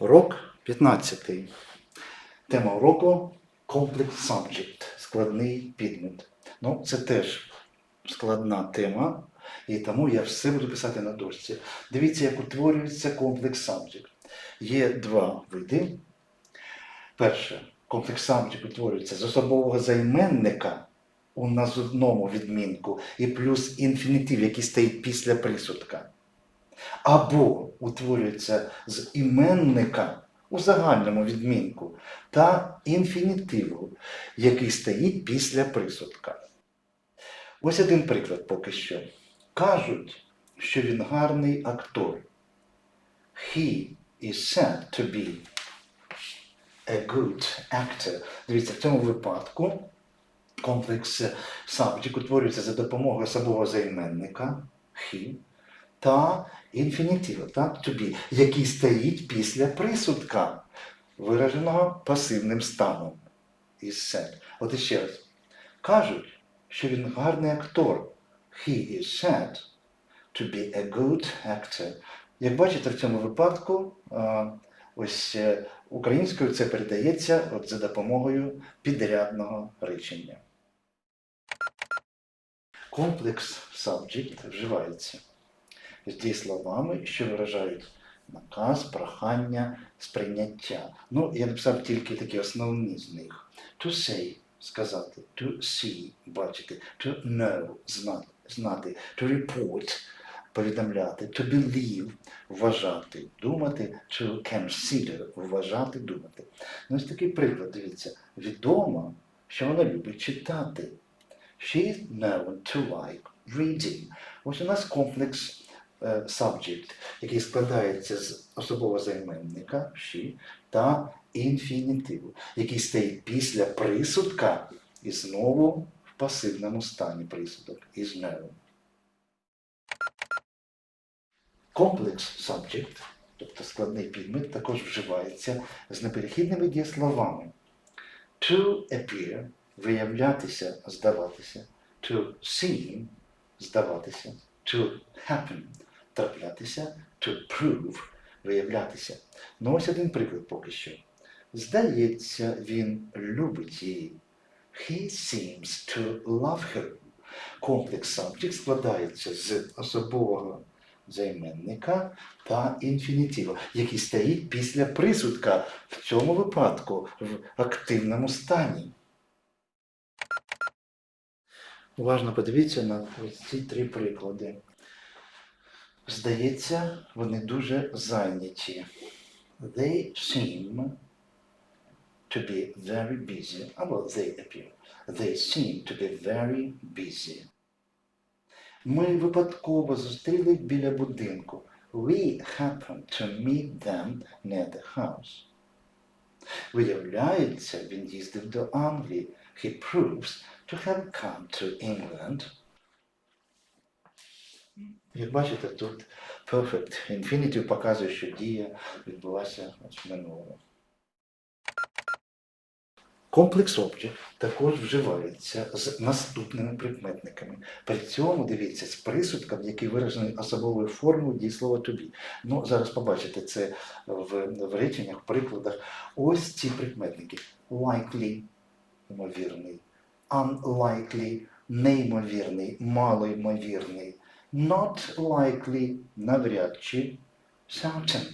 Урок 15. Тема уроку Complex Subject, складний підмет. Ну, це теж складна тема, і тому я все буду писати на дошці. Дивіться, як утворюється комплекс subject. Є два види. Перше, комплекс subject утворюється з особового займенника у нас одному відмінку і плюс інфінітив, який стоїть після присудка. Або утворюється з іменника у загальному відмінку та інфінітиву, який стоїть після присудка. Ось один приклад поки що. Кажуть, що він гарний актор. He is said to be a good actor. Дивіться, в цьому випадку комплекс subject утворюється за допомогою особового займенника he та інфінітиву, так, to be, який стоїть після присудка, вираженого пасивним станом. Is said. От іще раз. Кажуть, що він гарний актор. He is said to be a good actor. Як бачите, в цьому випадку ось е, українською це передається от за допомогою підрядного речення. Комплекс subject вживається з дієсловами, що виражають наказ, прохання, сприйняття. Ну, я написав тільки такі основні з них. To say сказати, to see бачити, to know знати, to report повідомляти, to believe вважати, думати, to consider вважати, думати. Ну, ось такий приклад, дивіться, відомо, що вона любить читати. She is known to like reading. Ось у нас комплекс subject, який складається з особового займенника she та інфінітиву, який стоїть після присудка і знову в пасивному стані присудок is known. Комплекс subject, тобто складний підмет, також вживається з неперехідними дієсловами. To appear виявлятися, здаватися, to seem здаватися, to happen траплятися, to prove виявлятися. Ну ось один приклад поки що. Здається, він любить її. He seems to love her. Комплекс subject складається з особового займенника та інфінітива, який стоїть після присудка в цьому випадку в активному стані. Уважно подивіться на ці три приклади. Здається, вони дуже зайняті. They seem to be very busy. Або they appear. They seem to be very busy. Ми випадково зустріли їх біля будинку. We happened to meet them near the house. Виявляється, він їздив до Англії. He proves to have come to England. Як бачите, тут perfect infinitive показує, що дія відбулася в минулому. Комплекс object також вживається з наступними прикметниками. При цьому дивіться з присудком, який виражений особовою формою дієслова be. Ну, зараз побачите це в, в реченнях, в прикладах. Ось ці прикметники. Likely, ймовірний, unlikely, неймовірний, малоймовірний, not likely, навряд чи, certain,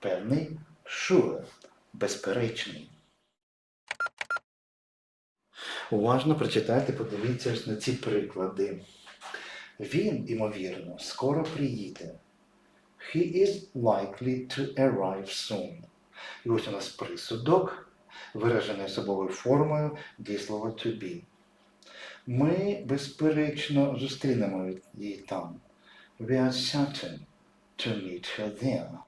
певний, sure, безперечний. Уважно прочитайте, подивіться ось на ці приклади. Він, ймовірно, скоро приїде. He is likely to arrive soon. І ось у нас присудок, виражений особовою формою дієслова to be. Ми, безперечно, зустрінемо її там. We are certain to meet her there.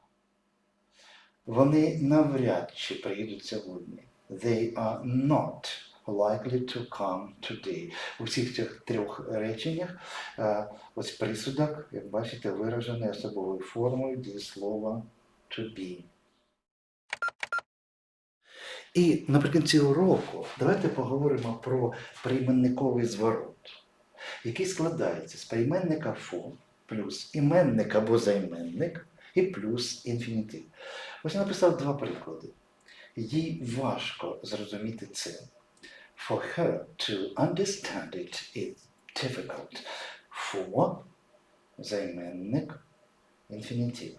Вони навряд чи приїдуть сьогодні. They are not likely to come today. У всіх цих трьох реченнях е, ось присудок, як бачите, виражений особовою формою дієслова to be. І наприкінці уроку давайте поговоримо про прийменниковий зворот, який складається з прийменника фу плюс іменник або займенник і плюс інфінітив. Ось я написав два приклади. Їй важко зрозуміти це. For her to understand it is difficult. For займенник інфінітив.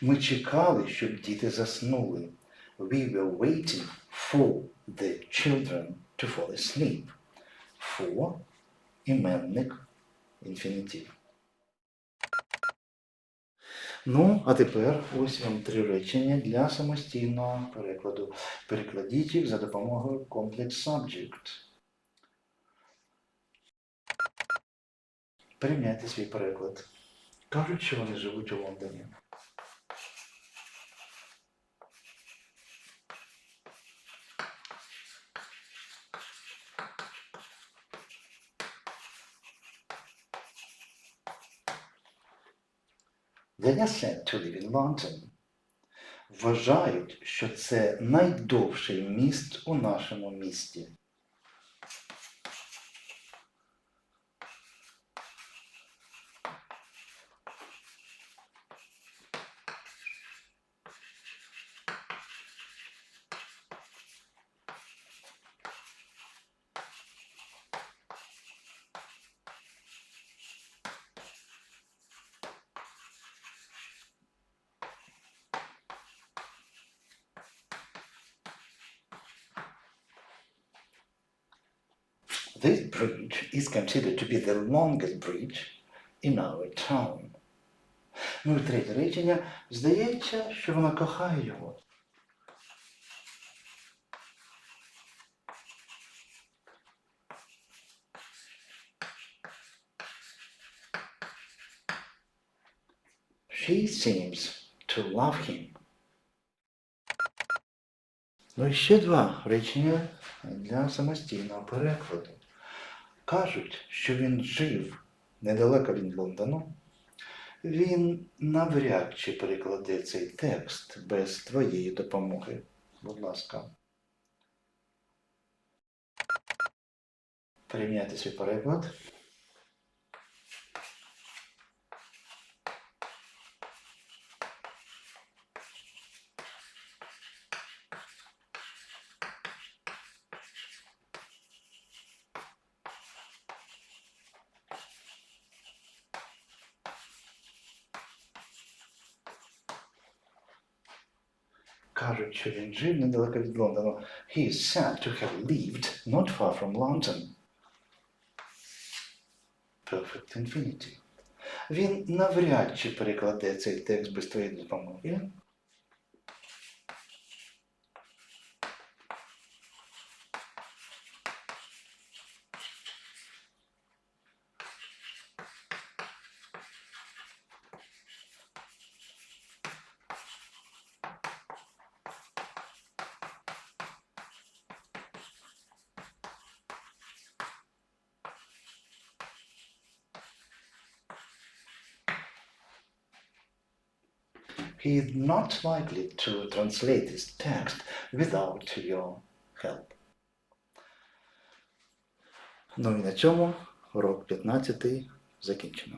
Ми чекали, щоб діти заснули. We were waiting for the children to fall asleep. For іменник інфінітив. Ну, а тепер ось вам три речення для самостійного перекладу. Перекладіть їх за допомогою Complex Subject. Прийняйте свій переклад. Кажуть, що вони живуть у Лондоні. Are said to live in Вважають, що це найдовший міст у нашому місті. This bridge is considered to be the longest bridge in our town. Ну і третє речення. Здається, що вона кохає його. She seems to love him. Ну і ще два речення для самостійного перекладу. Кажуть, що він жив недалеко від Лондону. Він навряд чи перекладе цей текст без твоєї допомоги. Будь ласка. Прийняти свій переклад. Кажуть, що він жив недалеко від Лондону. He is said to have lived not far from London. Perfect Infinity. Він навряд чи перекладе цей текст без твоєї допомоги. He is not likely to translate this text without your help. Ну і на цьому урок 15 закінчено.